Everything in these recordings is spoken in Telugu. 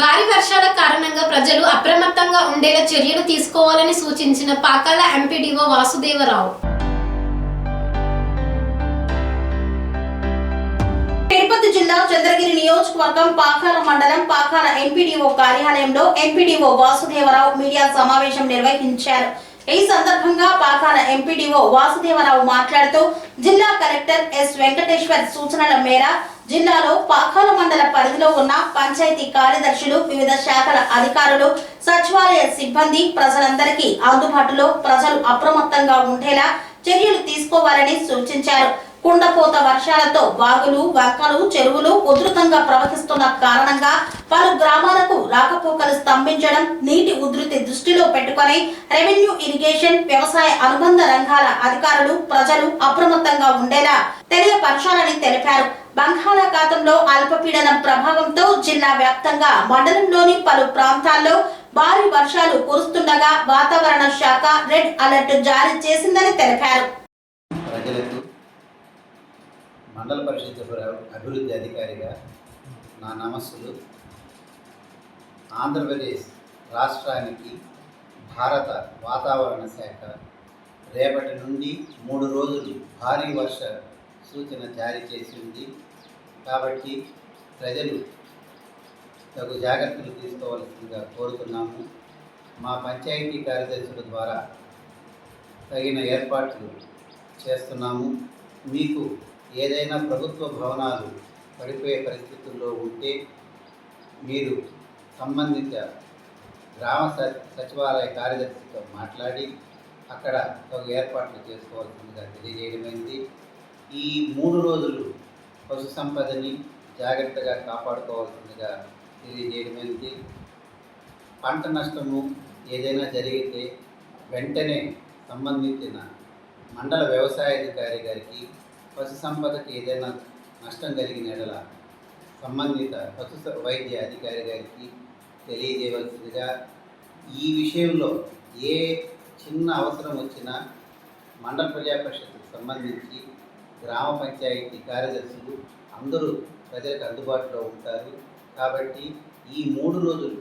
భారీ వర్షాల కారణంగా ప్రజలు అప్రమత్తంగా ఉండేలా చర్యలు తీసుకోవాలని సూచించిన పాకాల ఎంపీడీఓ వాసుదేవరావు. తిరుపతి జిల్లా చంద్రగిరి నియోజకవర్గం పాకాల మండలం పాకాల ఎంపీడీఓ కార్యాలయంలో ఎంపీడీఓ వాసుదేవరావు మీడియా సమావేశం నిర్వహించారు. ఈ సందర్భంగా పాకాల ఎంపీడీఓ వాసుదేవరావు మాట్లాడుతూ జిల్లా కలెక్టర్ ఎస్ వెంకటేశ్వర్ సూచనల మేర జిల్లాలో పాకాల మండల పరిధిలో ఉన్న పంచాయతీ కార్యదర్శులు వివిధ శాఖల అధికారులు సచివాలయ సిబ్బంది ప్రజలందరికీ అందుబాటులో ప్రజలు అప్రమత్తంగా ఉండేలా చర్యలు తీసుకోవాలని సూచించారు. కుండపోత వర్షాలతో వాగులు వంకలు చెరువులు ఉధృతంగా ప్రవహిస్తున్న కారణంగా పలు గ్రామాలకు రాకపోకలు స్తంభించడం నీటి ఉధృతి దృష్టిలో పెట్టుకొని రెవెన్యూ ఇరిగేషన్ వ్యవసాయ అనుబంధ రంగాల అధికారులు ప్రజలు అప్రమత్తంగా ఉండేలా తెలియపరచాలని తెలిపారు. బంగాళాఖాతంలో అల్పపీడనం ప్రభావంతో జిల్లా వ్యాప్తంగా మండలంలోని పలు ప్రాంతాల్లో భారీ వర్షాలు కురుస్తుండగా వాతావరణ శాఖ రెడ్ అలర్ట్ జారీ చేసిందని తెలిపారు. మండల పరిషత్ అభివృద్ధి అధికారిగా నా నమస్సులు. ఆంధ్రప్రదేశ్ రాష్ట్రానికి భారత వాతావరణ శాఖ రేపటి నుండి మూడు రోజులు భారీ వర్ష సూచన జారీ చేసి ఉంది. కాబట్టి ప్రజలు తగు జాగ్రత్తలు తీసుకోవాల్సిందిగా కోరుతున్నాము. మా పంచాయతీ కార్యదర్శుల ద్వారా తగిన ఏర్పాట్లు చేస్తున్నాము. మీకు ఏదైనా ప్రభుత్వ భవనాలు పడిపోయే పరిస్థితుల్లో ఉంటే మీరు సంబంధిత గ్రామ సచివాలయ కార్యదర్శితో మాట్లాడి అక్కడ తగు ఏర్పాట్లు చేసుకోవాల్సిందిగా తెలియజేయడమైంది. ఈ మూడు రోజులు పశు సంపదని జాగ్రత్తగా కాపాడుకోవాల్సిందిగా తెలియజేయడమైంది. పంట నష్టము ఏదైనా జరిగితే వెంటనే సంబంధించిన మండల వ్యవసాయాధికారి గారికి పశు సంపదకు ఏదైనా నష్టం కలిగిన ఎడల సంబంధిత పశు స- వైద్య అధికారి గారికి తెలియజేయవలసిందిగా ఈ విషయంలో ఏ చిన్న అవసరం వచ్చినా మండల ప్రజా పరిషత్కు సంబంధించి గ్రామ పంచాయతీ కార్యదర్శులు అందరూ ప్రజలకు అందుబాటులో ఉంటారు. కాబట్టి ఈ మూడు రోజులు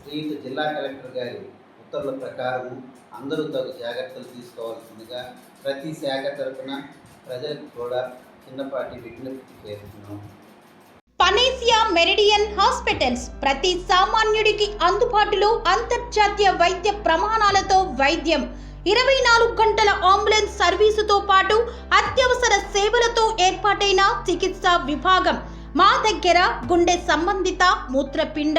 శ్రీయుత జిల్లా కలెక్టర్ గారి ఉత్తర్వుల ప్రకారం అందరూ తగు జాగ్రత్తలు తీసుకోవాల్సిందిగా ప్రతి శాఖ తరఫున ప్రజలకు కూడా చిన్నపాటి విజ్ఞప్తి చేస్తున్నాం పనేసియా మెరిడియన్ హాస్పిటల్స్ ప్రతి సామాన్యుడికి అందుబాటులో అంతర్జాతీయ వైద్య ప్రమాణాలతో వైద్యం. ఇరవై నాలుగు గంటల అంబులెన్స్ సర్వీసుతో పాటు అత్యవసర సేవలతో ఏర్పాటైన చికిత్సా విభాగం. మా దగ్గర గుండె సంబంధిత మూత్రపిండ